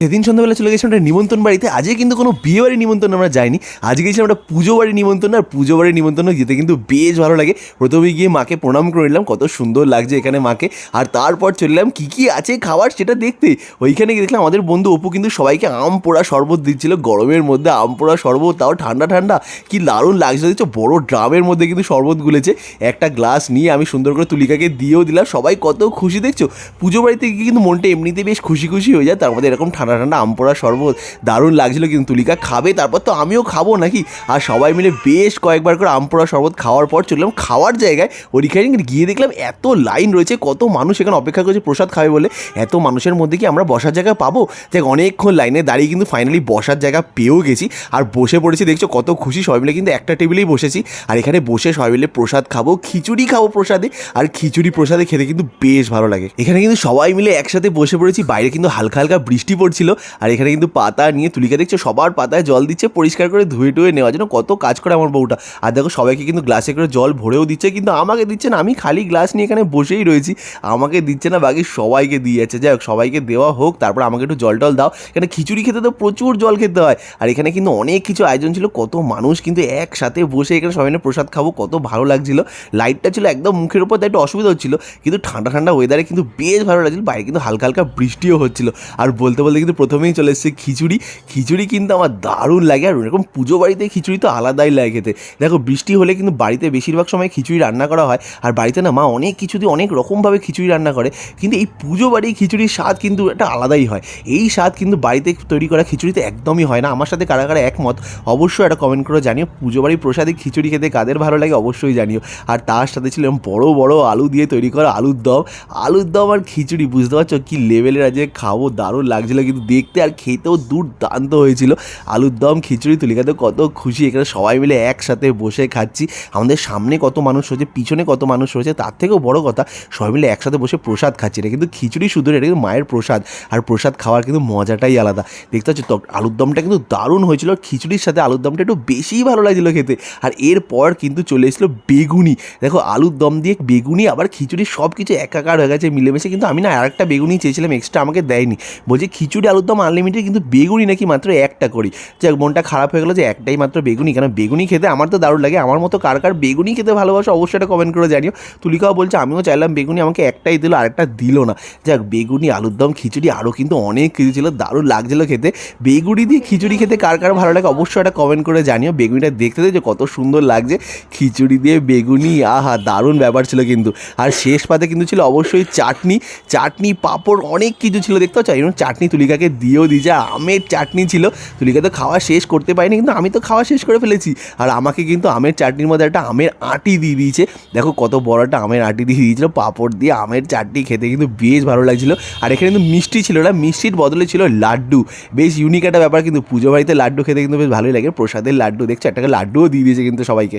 সেদিন সন্ধ্যাবেলা চলে গেছিলাম একটা নিমন্ত্রণ বাড়িতে। আজকে কিন্তু কোনো বিয়ে বাড়ি নিমন্ত্রণ আমরা যাইনি। আজকে গেছিলাম একটা পুজো বাড়ি নিমন্ত্রণ, আর পুজো বাড়ি নিমন্ত্রণ যেতে কিন্তু বেশ ভালো লাগে। প্রথমে গিয়ে মাকে প্রণাম করে নিলাম, কত সুন্দর লাগছে এখানে মাকে। আর তারপর চললাম কী কী আছে খাবার সেটা দেখতে। ওইখানে গিয়ে দেখলাম আমাদের বন্ধু অপু কিন্তু সবাইকে আম পোড়া শরবত দিচ্ছিল, গরমের মধ্যে আম পোড়া শরবত, তাও ঠান্ডা ঠান্ডা। কি দারুণ লাগছিল, দেখছ? বড় ড্রামের মধ্যে কিন্তু শরবত গুলেছে। একটা গ্লাস নিয়ে আমি সুন্দর করে তুলিকাকে দিয়েও দিলাম। সবাই কত খুশি, দেখছ? পুজো বাড়িতে গিয়ে কিন্তু মনটা এমনিতে বেশ খুশি খুশি হয়ে যায়, তার মধ্যে এরকম ঠান্ডা ঠান্ডা ঠান্ডা আম পোড়া শরবত, দারুণ লাগছিল কিন্তু তুলিকা খাবে, তারপর তো আমিও খাব নাকি? আর সবাই মিলে বেশ কয়েকবার করে আম পোড়া শরবত খাওয়ার পর চললাম খাওয়ার জায়গায়। ওইখানে গিয়ে দেখলাম এত লাইন রয়েছে, কত মানুষ এখানে অপেক্ষা করছে প্রসাদ খাবে বলে। এত মানুষের মধ্যে কি আমরা বসার জায়গা পাবো? দেখ, অনেকক্ষণ লাইনে দাঁড়িয়ে কিন্তু ফাইনালি বসার জায়গা পেয়েও গেছি। আর বসে পড়েছি, দেখছ কত খুশি, সবাই মিলে কিন্তু একটা টেবিলেই বসেছি। আর এখানে বসে সবাই মিলে প্রসাদ খাব, খিচুড়ি খাব প্রসাদে। আর খিচুড়ি প্রসাদে খেতে কিন্তু বেশ ভালো লাগে। এখানে কিন্তু সবাই মিলে একসাথে বসে পড়েছি, বাইরে কিন্তু হালকা হালকা বৃষ্টি পড়ছিল আর এখানে কিন্তু পাতা নিয়ে তুলিকা দেখছে, সবার পাতায় জল দিচ্ছে, পরিষ্কার করে ধুয়ে টুয়ে নেওয়ার জন্য। কত কাজ করে আমার বউটা। আর দেখো, সবাইকে কিন্তু গ্লাসে করে জল ভরেও দিচ্ছে, কিন্তু আমাকে দিচ্ছে না। আমি খালি গ্লাস নিয়ে এখানে বসেই রয়েছি। আমাকে দিচ্ছে না, বাকি সবাইকে দিয়ে যাচ্ছে যাই হোক, সবাইকে দেওয়া হোক, তারপর আমাকে একটু জল টল দাও। এখানে খিচুড়ি খেতে তো প্রচুর জল খেতে হয়। আর এখানে কিন্তু অনেক কিছু আয়োজন ছিল। কত মানুষ কিন্তু একসাথে বসে এখানে সবাই প্রসাদ খাব, কত ভালো লাগছিল। লাইটটা ছিল একদম মুখের উপর তাই একটু অসুবিধা হচ্ছিল। কিন্তু ঠান্ডা ঠান্ডা ওয়েদারে কিন্তু বেশ ভালো লাগছিল। বাইরে কিন্তু হালকা হালকা বৃষ্টিও হচ্ছিল। আর বলতে বলতে কিন্তু প্রথমেই চলে এসেছে খিচুড়ি। খিচুড়ি কিন্তু আমার দারুণ লাগে আর এরকম পুজো বাড়িতে খিচুড়ি তো আলাদাই লাগে খেতে। দেখো, বৃষ্টি হলে কিন্তু বাড়িতে বেশিরভাগ সময় খিচুড়ি রান্না করা হয় আর বাড়িতে না মা অনেক কিছু দিয়ে অনেক রকমভাবে খিচুড়ি রান্না করে, কিন্তু এই পুজো বাড়ি খিচুড়ির স্বাদ কিন্তু একটা আলাদাই হয়। এই স্বাদ কিন্তু বাড়িতে তৈরি করা খিচুড়িতে একদমই হয় না। আমার সাথে কারা কারা একমত, অবশ্যই একটা কমেন্ট করে জানিও। পুজো বাড়ির প্রসাদে খিচুড়ি খেতে কাদের ভালো লাগে অবশ্যই জানিও। আর তার সাথে ছিল বড় বড় আলু দিয়ে তৈরি করা আলুর দম। আলুর দম আর খিচুড়ি, বুঝতে পারছ? কি লেভেলের আজকে খাব, দারুণ লাগছিল। কিন্তু দেখতে আর খেতেও দুর্দান্ত হয়েছিল। আলুর দম, খিচুড়ি, তুলিকাতে কত খুশি। এখানে সবাই মিলে একসাথে বসে খাচ্ছি। আমাদের সামনে কত মানুষ রয়েছে, পিছনে কত মানুষ রয়েছে, তার থেকেও বড় কথা, সবাই মিলে একসাথে বসে প্রসাদ খাচ্ছি। এটা কিন্তু খিচুড়ি শুধু, এটা কিন্তু মায়ের প্রসাদ। আর প্রসাদ খাওয়ার কিন্তু মজাটাই আলাদা। দেখতে পাচ্ছ আলুর দমটা কিন্তু দারুণ হয়েছিল। খিচুড়ির সাথে আলুর দমটা একটু বেশিই ভালো লাগছিল খেতে। আর এরপর কিন্তু চলে এসেছিল বেগুনি। দেখো, আলুর দম দিয়ে বেগুনি, আবার খিচুড়ি সব কিছু একাকার হয়ে গেছে, মিলেমিশে। কিন্তু আমি না আরেকটা বেগুনি চেয়েছিলাম এক্সট্রা আমাকে দেয়নি। বলছে, খিচুড়ি আলুর দম আনলিমিটেড কিন্তু বেগুনি নাকি মাত্র একটা করি। যাক, মনটা খারাপ হয়ে গেলো যে একটাই মাত্র বেগুনি। কেন বেগুনি খেতে আমার তো দারুণ লাগে। আমার মতো কার কার বেগুনি খেতে ভালোবাসো অবশ্যই একটা কমেন্ট করে জানিও। তুলিকাও বলছে, আমিও চাইলাম বেগুনি, আমাকে একটাই দিল, আরেকটা দিল না। যাক, বেগুনি আলুর দম, খিচুড়ি আরও কিন্তু অনেক কিছু ছিল, দারুণ লাগছিল খেতে। বেগুনি দিয়ে খিচুড়ি খেতে কার কার ভালো লাগে অবশ্যই একটা কমেন্ট করে জানিও। বেগুনিটা দেখতে যে কত সুন্দর লাগছে। খিচুড়ি দিয়ে বেগুনি, আহা, দারুণ ব্যাপার ছিল কিন্তু। আর শেষ পাতে কিন্তু ছিল অবশ্যই চাটনি। চাটনি, পাঁপড়, অনেক কিছু ছিল, দেখতে পাচ্ছ? এরকম চাটনি তুলিকাকে দিয়েও দিয়েছে আমের চাটনি ছিল, তুলিকা তো খাওয়া শেষ করতে পারিনি, কিন্তু আমি তো খাওয়া শেষ করে ফেলেছি। আর আমাকে কিন্তু আমের চাটনির মধ্যে একটা আমের আটি দিয়ে দিয়েছে। দেখো কত বড় একটা আমের আটি দিয়ে দিয়েছিল, পাঁপড় দিয়ে আমের চাটনি খেতে কিন্তু বেশ ভালো লাগছিল। আর এখানে কিন্তু মিষ্টি ছিল না, মিষ্টির বদলে ছিল লাড্ডু। বেশ ইউনিক একটা ব্যাপার, কিন্তু পুজো বাড়িতে লাড্ডু খেতে কিন্তু বেশ ভালোই লাগে। প্রসাদের লাড্ডু, দেখছ, একটা লাড্ডুও দিয়ে দিয়েছে কিন্তু সবাইকে।